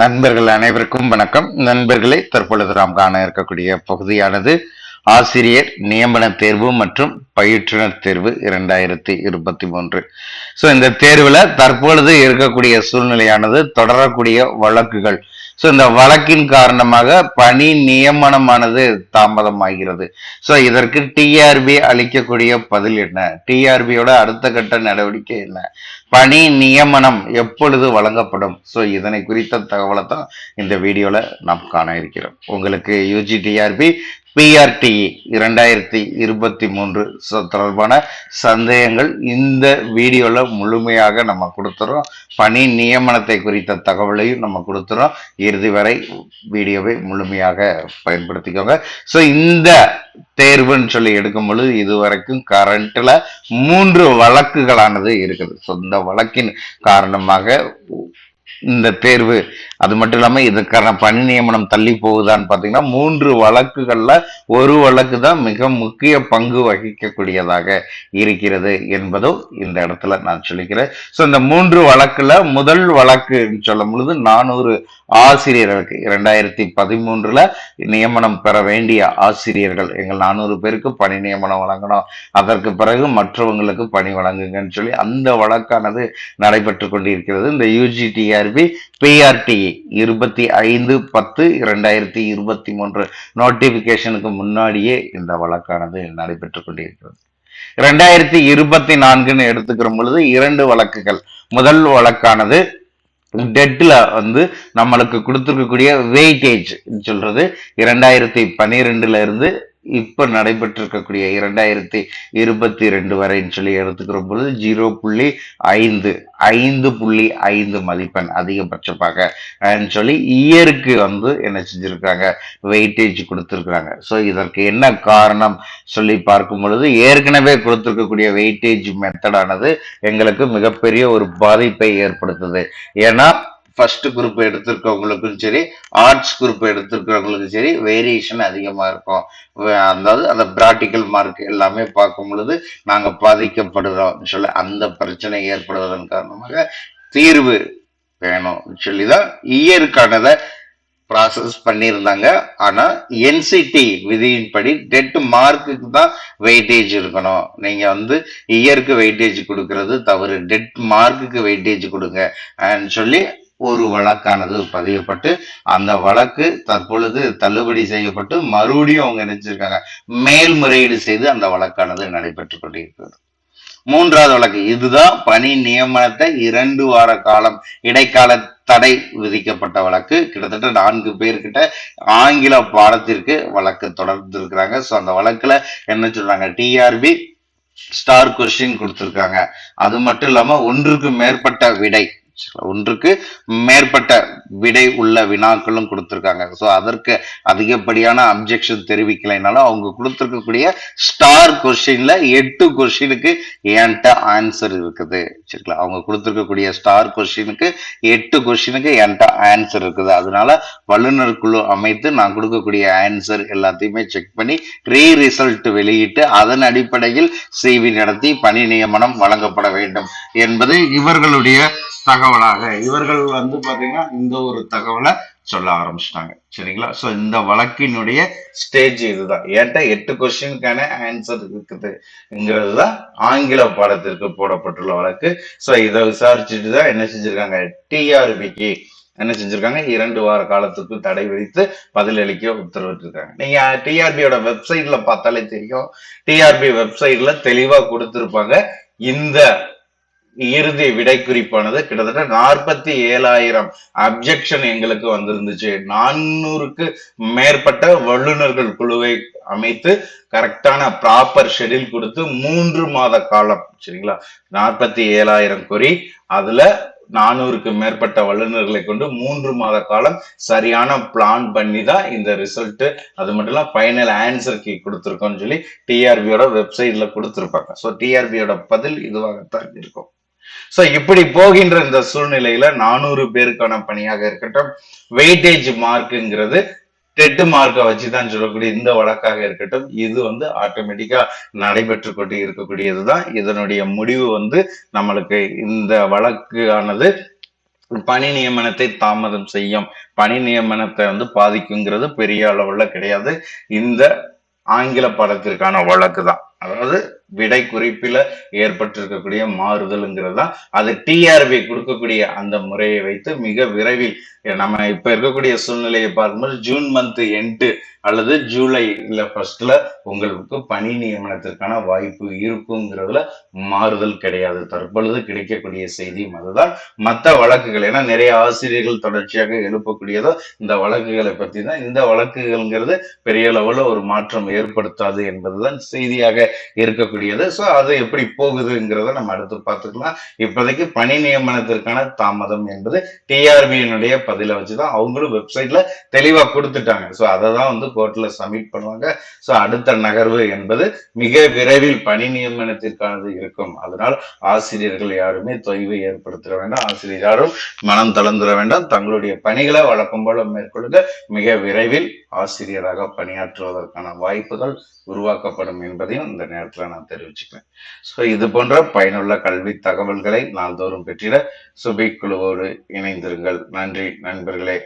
நண்பர்கள் அனைவருக்கும் வணக்கம். நண்பர்களே தற்பொழுது நாம் காண இருக்கக்கூடிய பகுதியானது ஆசிரியர் நியமன தேர்வு மற்றும் பயிற்றுனர் தேர்வு இரண்டாயிரத்தி இருபத்தி மூன்று. ஸோ இந்த தேர்வுல தற்பொழுது இருக்கக்கூடிய சூழ்நிலையானது தொடரக்கூடிய வழக்குகள். ஸோ இந்த வழக்கின் காரணமாக பணி நியமனமானது தாமதமாகிறது. ஸோ இதற்கு டிஆர்பி அளிக்கக்கூடிய பதில் என்ன? டிஆர்பியோட அடுத்த கட்ட நடவடிக்கை என்ன? பணி நியமனம் எப்பொழுது வழங்கப்படும்? ஸோ இதனை குறித்த தகவலை தான் இந்த வீடியோவில் நாம் காண இருக்கிறோம். உங்களுக்கு யூஜிடிஆர்பி பிஆர்டிஇ இரண்டாயிரத்தி இருபத்தி மூன்று தொடர்பான சந்தேகங்கள் இந்த வீடியோவில் முழுமையாக நம்ம கொடுத்துறோம். பணி நியமனத்தை குறித்த தகவலையும் நம்ம கொடுத்துறோம். இறுதி வரை வீடியோவை முழுமையாக பயன்படுத்திக்கோங்க. ஸோ இந்த தேர்வுன்னு சொல்லி எடுக்கும் பொழுது இதுவரைக்கும் கரண்ட்ல மூன்று வழக்குகளானது இருக்குது. சொந்த வழக்கின் காரணமாக இந்த தேர்வு. அது மட்டும் இல்லாம இதுக்கான பணி நியமனம் தள்ளி போகுதான்னு பாத்தீங்கன்னா மூன்று வழக்குகள்ல ஒரு வழக்கு தான் மிக முக்கிய பங்கு வகிக்கக்கூடியதாக இருக்கிறது என்பதும் இந்த இடத்துல நான் சொல்லிக்கிறேன். ஸோ இந்த மூன்று வழக்குல முதல் வழக்கு சொல்லும் பொழுது நானூறு ஆசிரியர்களுக்கு இரண்டாயிரத்தி பதிமூன்றுல நியமனம் பெற வேண்டிய ஆசிரியர்கள் எங்கள் நானூறு பேருக்கு பணி நியமனம் வழங்கணும். அதற்கு பிறகு மற்றவங்களுக்கு பணி வழங்குங்கன்னு சொல்லி அந்த வழக்கானது நடைபெற்று கொண்டிருக்கிறது. இந்த யூஜிடிஆர்பி பிஆர்டிஇ இருபத்தி ஐந்து பத்து இரண்டாயிரத்தி இருபத்தி மூன்று. நோட்டிபிகேஷனுக்கு முன்னாடியே இந்த வழக்கானது நடைபெற்று கொண்டிருக்கிறது. இரண்டாயிரத்தி இருபத்தி நான்குன்னு எடுத்துக்கிற பொழுது இரண்டு வழக்குகள். முதல் வழக்கானது டெட்ல வந்து நம்மளுக்கு கொடுத்துருக்கக்கூடிய வெயிட்டேஜ் சொல்றது. இரண்டாயிரத்தி பன்னிரெண்டுல இருந்து இப்போ நடைபெற்றிருக்கக்கூடிய இரண்டாயிரத்தி இருபத்தி ரெண்டு வரைன்னு சொல்லி எடுத்துக்கிற பொழுது ஜீரோ புள்ளி ஐந்து ஐந்து புள்ளி ஐந்து மதிப்பெண் அதிகபட்சமாக சொல்லி இயருக்கு வந்து என்ன செஞ்சுருக்காங்க வெயிட்டேஜ் கொடுத்துருக்குறாங்க. ஸோ இதற்கு என்ன காரணம் சொல்லி பார்க்கும் பொழுது ஏற்கனவே கொடுத்துருக்கக்கூடிய வெயிட்டேஜ் மெத்தடானது எங்களுக்கு மிகப்பெரிய ஒரு பாதிப்பை ஏற்படுத்துது. ஏன்னா ஃபர்ஸ்ட் குரூப் எடுத்திருக்கவங்களுக்கும் சரி ஆர்ட்ஸ் குரூப் எடுத்திருக்கிறவங்களுக்கும் சரி வேரியேஷன் அதிகமாக இருக்கும். அதாவது அந்த ப்ராக்டிக்கல் மார்க் எல்லாமே பார்க்கும் பொழுது நாங்கள் பாதிக்கப்படுறோம் சொல்ல அந்த பிரச்சனை ஏற்படுவதன் காரணமாக தீர்வு வேணும் சொல்லி தான் இயற்கானதை ப்ராசஸ் பண்ணியிருந்தாங்க. ஆனால் என்சிடி விதியின்படி டெட் மார்க்குக்கு தான் வெயிட்டேஜ் இருக்கணும். நீங்கள் வந்து இயருக்கு வெயிட்டேஜ் கொடுக்கறது தவறு. டெட் மார்க்குக்கு வெயிட்டேஜ் கொடுங்க. சொல்லி ஒரு வழக்கானது பதியப்பட்டு அந்த வழக்கு தற்பொழுது தள்ளுபடி செய்யப்பட்டு மறுபடியும் அவங்க நினைச்சிருக்காங்க மேல்முறையீடு செய்து அந்த வழக்கானது நடைபெற்று கொண்டிருக்கிறது. மூன்றாவது வழக்கு இதுதான் பணி நியமனத்தை இரண்டு வார காலம் இடைக்கால தடை விதிக்கப்பட்ட வழக்கு. கிட்டத்தட்ட நான்கு பேர்கிட்ட ஆங்கில பாடத்திற்கு வழக்கு தொடர்ந்து இருக்கிறாங்க ஸோ அந்த வழக்குல என்ன சொல்றாங்க? டிஆர்பி ஸ்டார் கொஸ்டின் கொடுத்துருக்காங்க. அது மட்டும் இல்லாம ஒன்றுக்கு மேற்பட்ட விடை ஒன்றுக்கு மேற்பட்ட விடை உள்ள வினாக்களும் கொடுத்துருக்காங்க. ஸோ அதற்கு அதிகப்படியான அப்ஜெக்ஷன் தெரிவிக்கலைனாலும் அவங்க கொடுத்துருக்கக்கூடிய ஸ்டார் கொஸ்டின்ல எட்டு கொஸ்டினுக்கு என்கிட்ட ஆன்சர் இருக்குது. சரிங்களா? அவங்க கொடுத்துருக்கக்கூடிய ஸ்டார் கொஸ்டினுக்கு எட்டு கொஸ்டினுக்கு என்கிட்ட ஆன்சர் இருக்குது. அதனால வல்லுநர் குழு அமைத்து நான் கொடுக்கக்கூடிய ஆன்சர் எல்லாத்தையுமே செக் பண்ணி ரீ ரிசல்ட் வெளியிட்டு அதன் அடிப்படையில் சிவி நடத்தி பணி நியமனம் வழங்கப்பட வேண்டும் என்பது இவர்களுடைய தகவலாக. இவர்கள் வந்து பார்த்தீங்கன்னா இந்த ஒரு தகவலை சொல்ல ஆரம்பிச்சிட்டாங்க. சரிங்களா? ஸோ இந்த வழக்கினுடைய ஸ்டேஜ் இதுதான். ஏன்ட்ட எட்டு கொஸ்டினுக்கான ஆன்சர் இருக்குதுங்கிறது தான் ஆங்கில பாடத்திற்கு போடப்பட்டுள்ள வழக்கு. ஸோ இதை விசாரிச்சுட்டு தான் என்ன செஞ்சிருக்காங்க? டிஆர்பிக்கு என்ன செஞ்சிருக்காங்க? இரண்டு வார காலத்துக்கு தடை விதித்து பதிலளிக்க உத்தரவிட்டிருக்காங்க. நீங்க டிஆர்பியோட வெப்சைட்ல பார்த்தாலே தெரியும். டிஆர்பி வெப்சைட்ல தெளிவா கொடுத்திருப்பாங்க. இந்த இறுதி விடை குறிப்பானது கிட்டத்தட்ட நாற்பத்தி ஏழாயிரம் அப்ஜெக்ஷன் எங்களுக்கு வந்திருந்துச்சு. நானூறுக்கு மேற்பட்ட வல்லுநர்கள் குழுவை அமைத்து கரெக்டான ப்ராப்பர் ஷெடியூல் கொடுத்து மூன்று மாத காலம் சரிங்களா? நாற்பத்தி ஏழாயிரம் குறி. அதுல நானூறுக்கு மேற்பட்ட வல்லுநர்களை கொண்டு மூன்று மாத காலம் சரியான பிளான் பண்ணி தான் இந்த ரிசல்ட் அது மட்டும் இல்ல ஃபைனல் ஆன்சர் கீ கொடுத்துருக்கோம்னு சொல்லி டிஆர்பியோட வெப்சைட்ல கொடுத்துருப்பாங்க. ஸோ டிஆர்பியோட பதில் இதுவாகத்தான் இருக்கும். சோ இப்படி போகின்ற இந்த சூழ்நிலையில நானூறு பேருக்கான பணியாக இருக்கட்டும் வெயிட்டேஜ் மார்க்குங்கிறது டெட்டு மார்க்கை வச்சுதான் சொல்லக்கூடிய இந்த வழக்காக இருக்கட்டும் இது வந்து ஆட்டோமேட்டிக்கா நடைபெற்று கொண்டு இருக்கக்கூடியதுதான். இதனுடைய முடிவு வந்து நம்மளுக்கு இந்த வழக்கு ஆனது பணி நியமனத்தை தாமதம் செய்யும். பணி நியமனத்தை வந்து பாதிக்குங்கிறது பெரிய அளவுல கிடையாது. இந்த ஆங்கில படத்திற்கான வழக்கு தான் அதாவது விடை குறிப்பில ஏற்பட்டிருக்கக்கூடிய மாறுதல்ங்கிறது தான் அது டிஆர்பி கொடுக்கக்கூடிய அந்த முறையை வைத்து மிக விரைவில் நம்ம இப்ப இருக்கக்கூடிய சூழ்நிலையை பார்க்கும்போது ஜூன் மந்த் எண்டு அல்லது ஜூலை இல்ல ஃபர்ஸ்ட்ல உங்களுக்கு பணி நியமனத்திற்கான வாய்ப்பு இருக்குங்கிறதுல மாறுதல் கிடையாது. தற்பொழுது கிடைக்கக்கூடிய செய்தியும் அதுதான். மற்ற வழக்குகள் ஏன்னா நிறைய ஆசிரியர்கள் தொடர்ச்சியாக எழுப்பக்கூடியதோ இந்த வழக்குகளை பத்தி தான் இந்த வழக்குகள்ங்கிறது பெரிய அளவுல ஒரு மாற்றம் ஏற்படுத்தாது என்பதுதான் செய்தியாக இருக்கக்கூடிய இருக்கக்கூடியது ஸோ அது எப்படி போகுதுங்கிறத நம்ம அடுத்து பார்த்துக்கலாம். இப்போதைக்கு பணி நியமனத்திற்கான தாமதம் என்பது டிஆர்பியினுடைய வச்சு தான் அவங்களும் வெப்சைட்ல தெளிவா கொடுத்துட்டாங்க. ஸோ அதை தான் வந்து கோர்ட்ல சப்மிட் பண்ணுவாங்க. ஸோ அடுத்த நகர்வு என்பது மிக விரைவில் பணி நியமனத்திற்கானது இருக்கும். அதனால் ஆசிரியர்கள் யாருமே தொய்வை ஏற்படுத்த வேண்டாம். ஆசிரியர் யாரும் மனம் தளர்ந்துட வேண்டாம். தங்களுடைய பணிகளை வழக்கம் போல மேற்கொள்ளுங்க. மிக விரைவில் ஆசிரியராக பணியாற்றுவதற்கான வாய்ப்புகள் உருவாக்கப்படும் என்பதையும் இந்த நேரத்தில் நான் தெரிவிச்சுக்குவேன். ஸோ இது போன்ற பயனுள்ள கல்வி தகவல்களை நாள்தோறும் பெற்றிட சுபிக் குழுவோடு இணைந்திருங்கள். நன்றி நண்பர்களே.